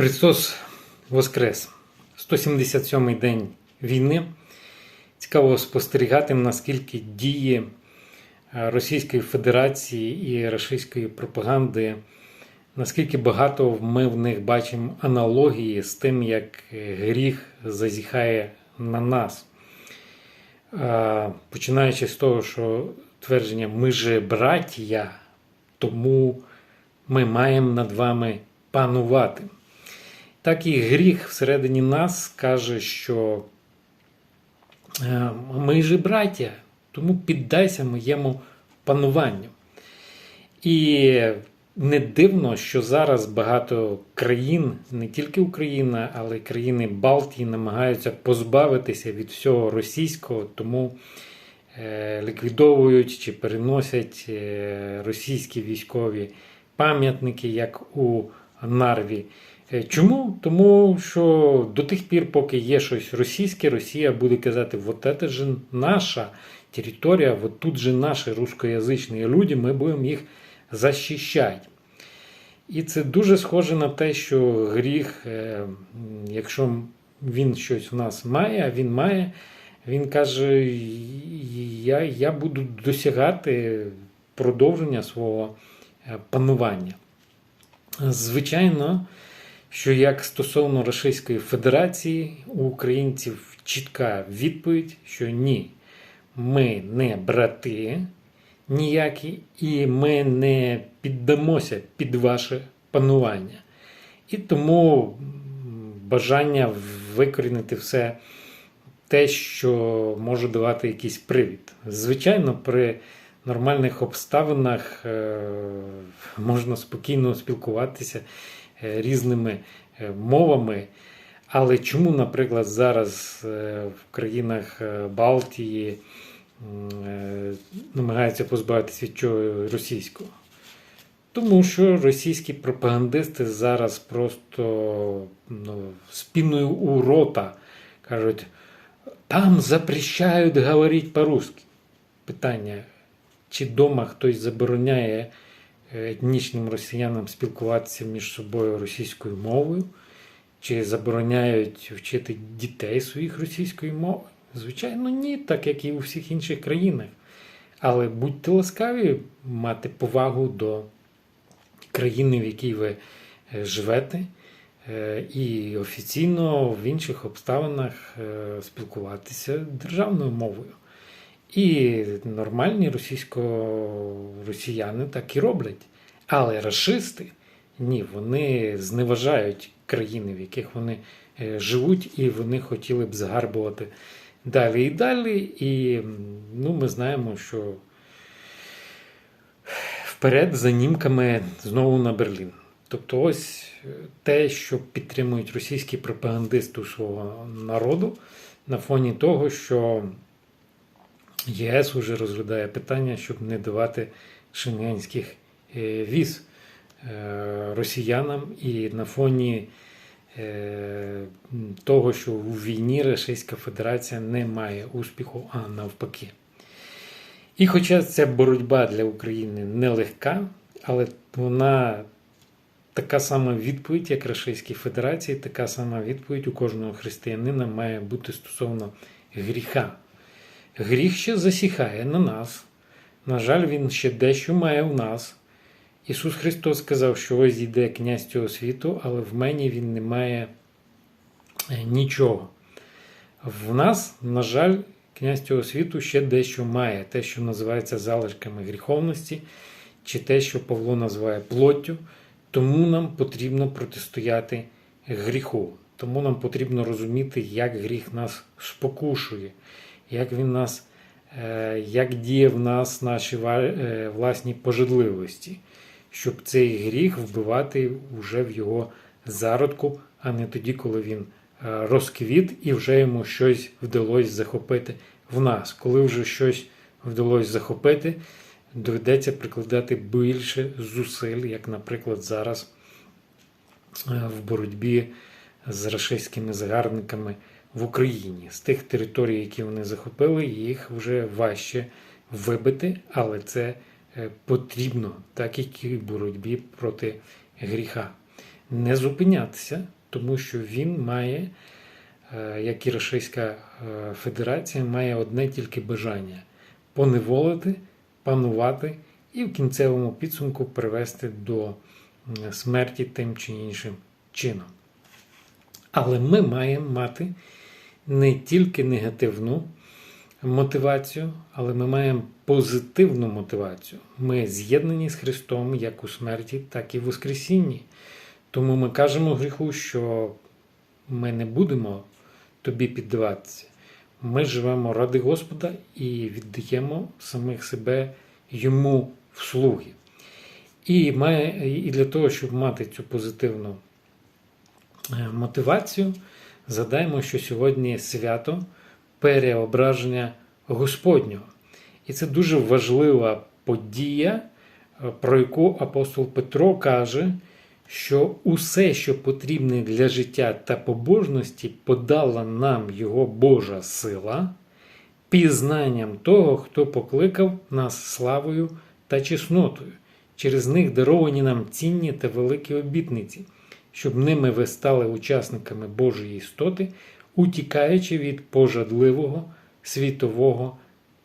Христос Воскрес! 177-й день війни. Цікаво спостерігати, наскільки дії е, Російської Федерації і російської пропаганди, наскільки багато ми в них бачимо аналогії з тим, як гріх зазіхає на нас. Е, Починаючи з того, що твердження ми же браття, тому ми маємо над вами панувати. Так і гріх всередині нас каже, що е, ми же браття, тому піддайся моєму пануванню. І не дивно, що зараз багато країн, не тільки Україна, але й країни Балтії намагаються позбавитися від всього російського, тому е, ліквідовують чи переносять е, російські військові пам'ятники, як у Нарві. Е, Чому? Тому що до тих пір, поки є щось російське, Росія буде казати, вот это же наша територія, вот тут же наші русскоязичні люди, ми будемо їх захищати. І це дуже схоже на те, що гріх, е, якщо він щось в нас має, а він має, він каже: я, я буду досягати продовження свого е, панування. Звичайно, що як стосовно Російської Федерації, у українців чітка відповідь, що ні, ми не брати ніякі, і ми не піддамося під ваше панування. І тому бажання викорінити все те, що може давати якийсь привід. Звичайно, при нормальних обставинах е, можна спокійно спілкуватися різними е, мовами. Але чому, наприклад, зараз е, в країнах е, Балтії е, намагаються позбавитися чого російського? Тому що російські пропагандисти зараз просто ну, спіною у рота кажуть, там запрещають говорити по-русски. Питання, чи вдома хтось забороняє е, етнічним росіянам спілкуватися між собою російською мовою, чи забороняють вчити дітей своїх російською мовою? Звичайно, ні, так як і у всіх інших країнах. Але будьте ласкаві мати повагу до країни, в якій ви е, живете, е, і офіційно в інших обставинах е, спілкуватися державною мовою. І нормальні російсько-росіяни так і роблять. Але расисти ні, вони зневажають країни, в яких вони е, живуть, і вони хотіли б загарбувати далі і далі. І ну, ми знаємо, що вперед за німками знову на Берлін. Тобто, ось е, те, що підтримують російські пропагандисти у свого народу на фоні того, що ЄС вже розглядає питання, щоб не давати шенгенських е, віз е, росіянам, і на фоні е, того, що у війні Російська Федерація не має успіху, а навпаки. І хоча ця боротьба для України нелегка, але вона така сама відповідь, як Російській Федерації, така сама відповідь у кожного християнина має бути стосовно гріха. Гріх ще засіхає на нас. На жаль, він ще дещо має в нас. Ісус Христос сказав, що ось йде князь цього світу, але в мені Він не має е, нічого. В нас, на жаль, князь цього світу ще дещо має, те, що називається залишками гріховності, чи те, що Павло називає плоттю. Тому нам потрібно протистояти гріху. Тому нам потрібно розуміти, як гріх нас спокушує, як він нас, е, як діє в нас наші е, власні пожадливості, щоб цей гріх вбивати вже в його зародку, а не тоді, коли він е, розквіт і вже йому щось вдалося захопити в нас. Коли вже щось вдалося захопити, доведеться прикладати більше зусиль, як, наприклад, зараз в боротьбі з рашистськими загарбниками в Україні. З тих територій, які вони захопили, їх вже важче вибити, але це е, потрібно, так як і в боротьбі проти гріха. не зупинятися, тому що він має, е, як і Російська е, Федерація, має одне тільки бажання поневолити, панувати і в кінцевому підсумку привести до смерті тим чи іншим чином. Але ми маємо мати не тільки негативну мотивацію, але ми маємо позитивну мотивацію. Ми з'єднані з Христом як у смерті, так і в Воскресінні. Тому ми кажемо гріху, що ми не будемо тобі піддаватися. Ми живемо ради Господа і віддаємо самих себе йому в слуги. І, має, і для того, щоб мати цю позитивну е, мотивацію, згадаємо, що сьогодні свято переображення Господнього. І це дуже важлива подія, е, про яку апостол Петро каже, що усе, що потрібне для життя та побожності, подала нам Його Божа сила, пізнанням того, хто покликав нас славою та чеснотою. Через них даровані нам цінні та великі обітниці, щоб ними ви стали учасниками Божої істоти, утікаючи від пожадливого світового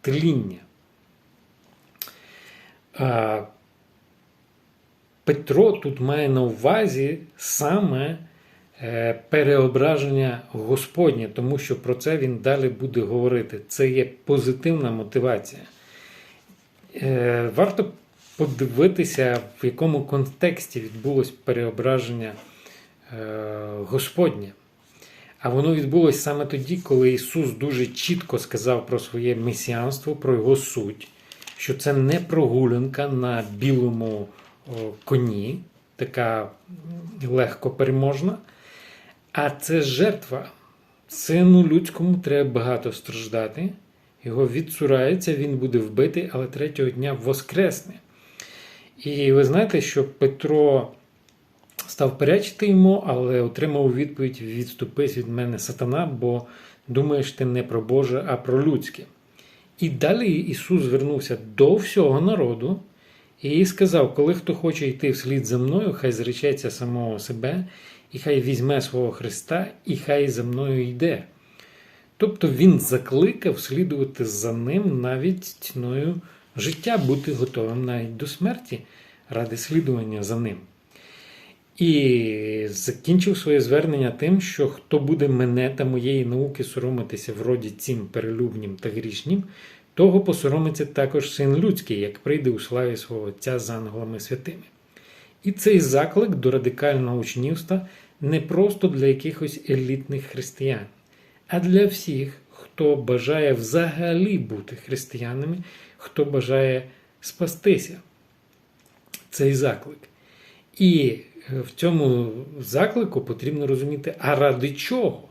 тління. Петро тут має на увазі саме е, переображення Господнє, тому що про це він далі буде говорити. Це є позитивна мотивація. Е, Варто подивитися, в якому контексті відбулось переображення Господнє. А воно відбулося саме тоді, коли Ісус дуже чітко сказав про своє месіанство, про його суть, що це не прогулянка на білому коні, така легко переможна, а це жертва. Сину людському треба багато страждати, його відсурається, він буде вбитий, але третього дня воскресне. І ви знаєте, що Петро став перечити йому, але отримав відповідь: відступись від мене сатана, бо думаєш ти не про Боже, а про людське. І далі Ісус звернувся до всього народу і сказав: коли хто хоче йти вслід за мною, хай зречеться самого себе, і хай візьме свого Христа, і хай за мною йде. Тобто Він закликав слідувати за ним навіть ціною життя, бути готовим навіть до смерті ради слідування за ним. І закінчив своє звернення тим, що хто буде мене та моєї науки соромитися в роді цим перелюбнім та грішнім, того посоромиться також син людський, як прийде у славі свого Отця з ангелами святими. І цей заклик до радикального учнівства не просто для якихось елітних християн, а для всіх, хто бажає взагалі бути християнами, хто бажає спастися. Цей заклик. І в цьому заклику потрібно розуміти, а ради чого?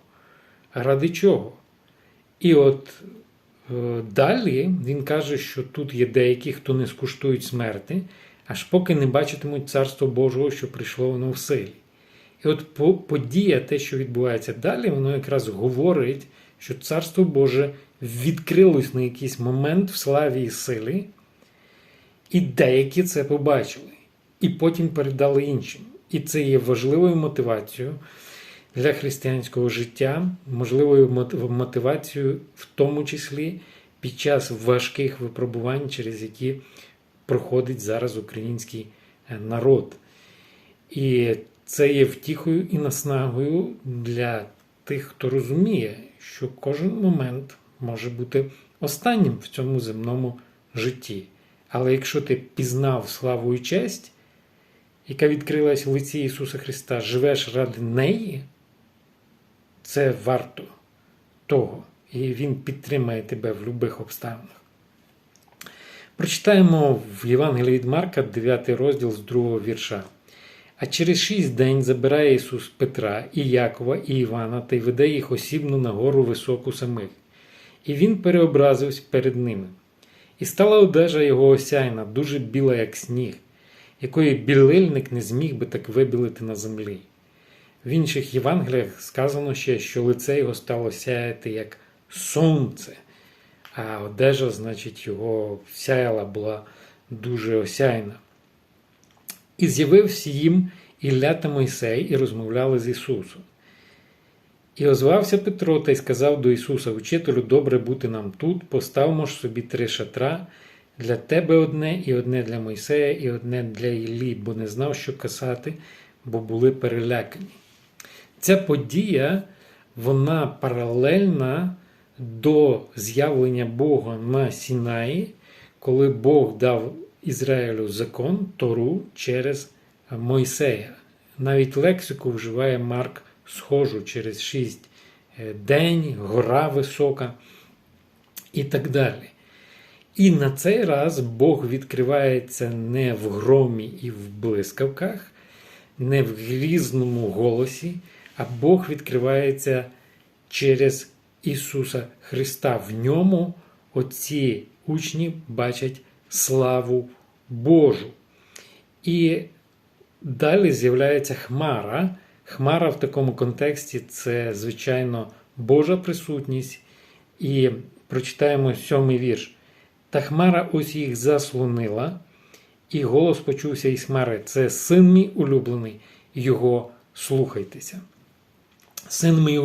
А ради чого? І от е, далі він каже, що тут є деякі, хто не скуштують смерти, аж поки не бачитимуть Царство Божого, що прийшло воно в силі. І от подія, те, що відбувається далі, воно якраз говорить, що Царство Боже відкрилось на якийсь момент в славі і силі, і деякі це побачили, і потім передали іншим. І це є важливою мотивацією для християнського життя, можливою мотивацією, в тому числі під час важких випробувань, через які проходить зараз український е, народ. І це є втіхою і наснагою для тих, хто розуміє, що кожен момент може бути останнім в цьому земному житті. Але якщо ти пізнав славу і честь, яка відкрилась в лиці Ісуса Христа, живеш ради неї, це варто того. І Він підтримає тебе в будь-яких обставинах. Прочитаємо в Євангелії від Марка, 9 розділ з 2 вірша. А через шість день забирає Ісус Петра і Якова і Івана та й веде їх осібно на гору високу самих. І він переобразився перед ними. І стала одежа його осяйна, дуже біла, як сніг, якої білильник не зміг би так вибілити на землі. В інших Євангеліях сказано ще, що лице його стало сяяти як сонце, а одежа, значить, його сяяла була дуже осяйна. І з'явився їм Ілля та Мойсей і розмовляли з Ісусом. І озвався Петро та й сказав до Ісуса: Учителю, добре бути нам тут, поставмо ж собі три шатра, для тебе одне, і одне для Мойсея, і одне для Іллі, бо не знав, що казати, бо були перелякані. Ця подія, вона паралельна до з'явлення Бога на Сінаї, коли Бог дав Ізраїлю закон Тору через Мойсея. Навіть лексику вживає Марк схожу через шість е, день, гора висока і так далі. І на цей раз Бог відкривається не в громі і в блискавках, не в грізному голосі, а Бог відкривається через Ісуса Христа. В ньому оці учні бачать славу Божу. І далі з'являється Хмара. Хмара в такому контексті це, звичайно, Божа присутність. І прочитаємо сьомий вірш. Та Хмара ось їх заслонила, і голос почувся із Хмари. Це син мій улюблений, його слухайтеся. Син мій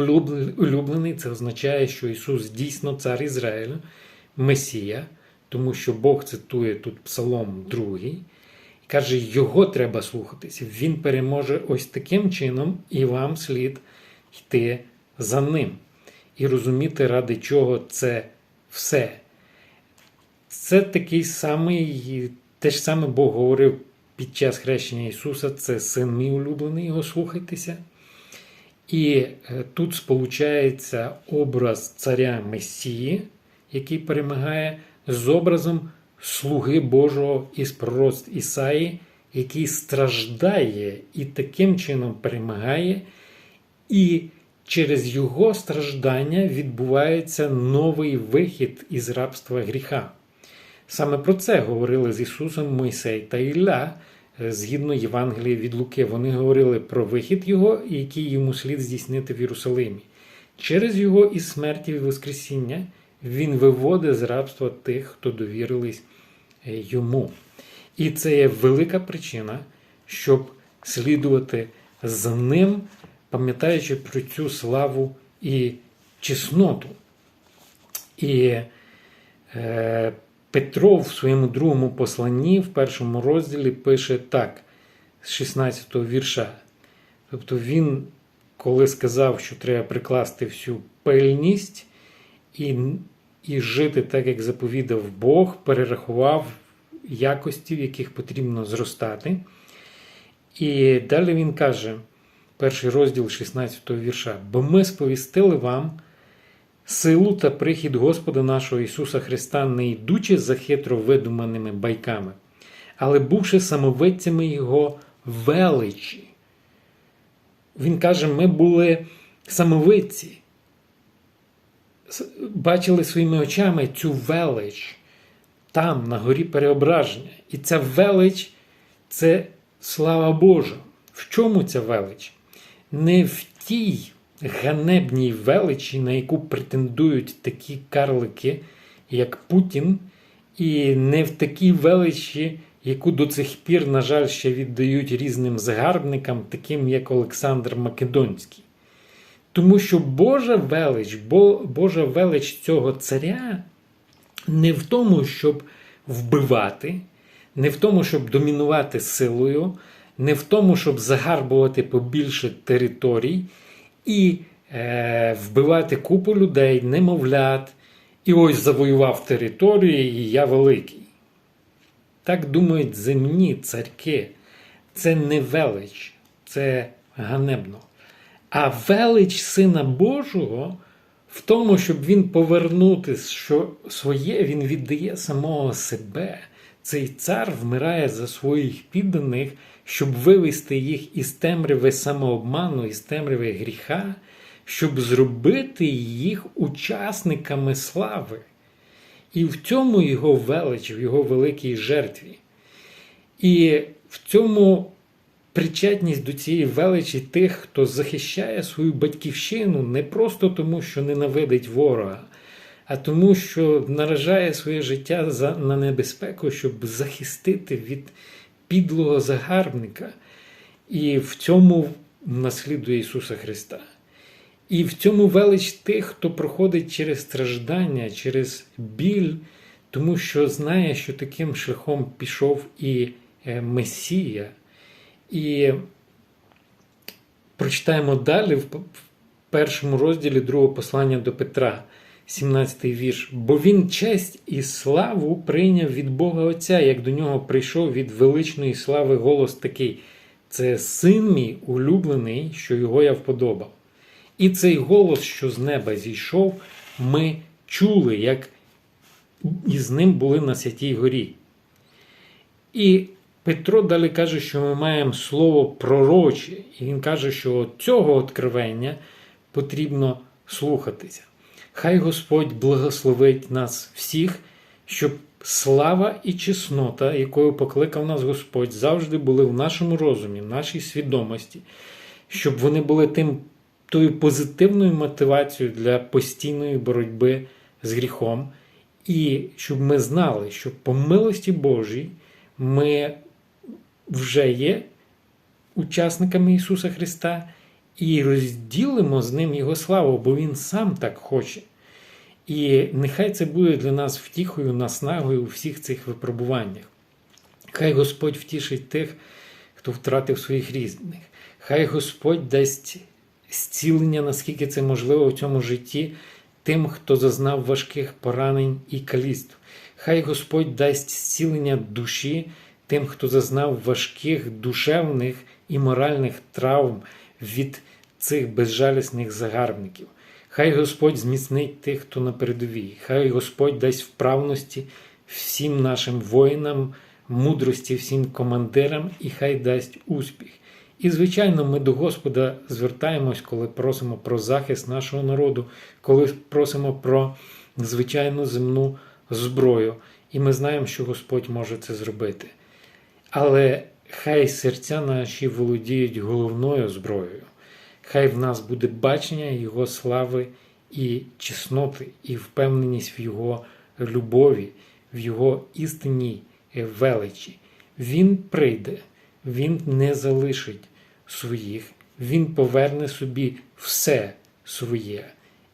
улюблений це означає, що Ісус дійсно цар Ізраїлю, Месія, тому що Бог цитує тут Псалом 2. і Каже, його треба слухатися. Він переможе ось таким чином, і вам слід йти за ним. І розуміти, ради чого це все. Це такий самий, те ж саме Бог говорив під час хрещення Ісуса, це син мій улюблений, його слухайтеся. І е, тут сполучається образ царя Месії, який перемагає, з образом слуги Божого із пророцтв Ісаї, який страждає і таким чином перемагає, і через його страждання відбувається новий вихід із рабства гріха. Саме про це говорили з Ісусом Мойсей та Ілля. Згідно Євангелії від Луки, вони говорили про вихід Його, який йому слід здійснити в Єрусалимі. Через Його і смерті і Воскресіння Він виводить з рабства тих, хто довірились йому. І це є велика причина, щоб слідувати за ним, пам'ятаючи про цю славу і чесноту. І е, Петро в своєму другому посланні, в першому розділі, пише так, з 16 го вірша. Тобто він, коли сказав, що треба прикласти всю пильність і і жити так, як заповідав Бог, перерахував якості, в яких потрібно зростати. І далі він каже, перший розділ 16 го вірша: Бо ми сповістили вам силу та прихід Господа нашого Ісуса Христа, не йдучи за хитро видуманими байками, але бувши самовидцями Його величі. Він каже, ми були самовидці бачили своїми очами цю велич там, на горі переображення. І ця велич це слава Божа. В чому ця велич? Не в тій ганебній величі, на яку претендують такі карлики, як Путін, і не в такій величі, яку до цих пір, на жаль, ще віддають різним загарбникам, таким як Олександр Македонський. Тому що Божа велич, Божа велич цього царя не в тому, щоб вбивати, не в тому, щоб домінувати силою, не в тому, щоб загарбувати побільше територій і е, вбивати купу людей, немовлят, і ось завоював територію, і я великий. Так думають земні царки. Це не велич, це ганебно. А велич Сина Божого в тому, щоб він повернути що своє, він віддає самого себе. Цей цар вмирає за своїх підданих, щоб вивести їх із темряви самообману, із темряви гріха, щоб зробити їх учасниками слави. І в цьому його велич, в його великій жертві. І в цьому причетність до цієї величі тих, хто захищає свою батьківщину не просто тому, що ненавидить ворога, а тому, що наражає своє життя на небезпеку, щоб захистити від підлого загарбника. І в цьому наслідує Ісуса Христа. І в цьому велич тих, хто проходить через страждання, через біль, тому що знає, що таким шляхом пішов і е, Месія. І прочитаємо далі в першому розділі другого послання до Петра, 17 вірш. Бо він честь і славу прийняв від Бога Отця, як до нього прийшов від величної слави голос такий. Це син мій улюблений, що його я вподобав. І цей голос, що з неба зійшов, ми чули, як із ним були на Святій Горі. І Петро далі каже, що ми маємо слово пророче, і він каже, що цього откровення потрібно слухатися. Хай Господь благословить нас всіх, щоб слава і чеснота, якою покликав нас Господь, завжди були в нашому розумі, в нашій свідомості, щоб вони були тим тою позитивною мотивацією для постійної боротьби з гріхом, і щоб ми знали, що по милості Божій ми вже є учасниками Ісуса Христа і розділимо з Ним Його славу, бо Він сам так хоче. І нехай це буде для нас втіхою, наснагою у всіх цих випробуваннях. Хай Господь втішить тих, хто втратив своїх різних. Хай Господь дасть зцілення, наскільки це можливо в цьому житті, тим, хто зазнав важких поранень і каліств. Хай Господь дасть зцілення душі тим, хто зазнав важких душевних і моральних травм від цих безжалісних загарбників. Хай Господь зміцнить тих, хто на передовій. Хай Господь дасть вправності всім нашим воїнам, мудрості всім командирам, і хай дасть успіх. І, звичайно, ми до Господа звертаємось, коли просимо про захист нашого народу, коли просимо про звичайну земну зброю. І ми знаємо, що Господь може це зробити. Але хай серця наші володіють головною зброєю. Хай в нас буде бачення Його слави і чесноти, і впевненість в Його любові, в Його істинній величі. Він прийде, Він не залишить своїх, Він поверне собі все своє.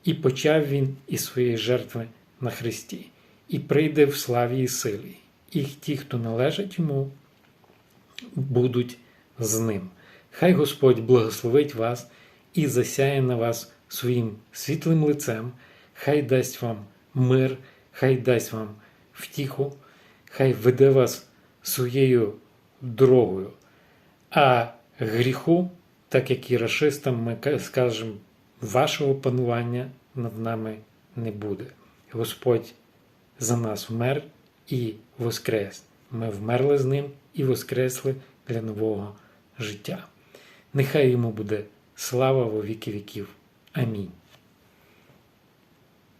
І почав він із своєї жертви на Христі, і прийде в славі і силі. І ті, хто належать йому, будуть з ним. Хай Господь благословить вас і засяє на вас своїм світлим лицем, хай дасть вам мир, хай дасть вам втіху, хай веде вас своєю дорогою. А гріху, так як і расистам, ми скажемо, вашого панування над нами не буде. Господь за нас вмер і воскрес. Ми вмерли з ним і воскресли для нового життя. Нехай йому буде слава во віки віків. Амінь.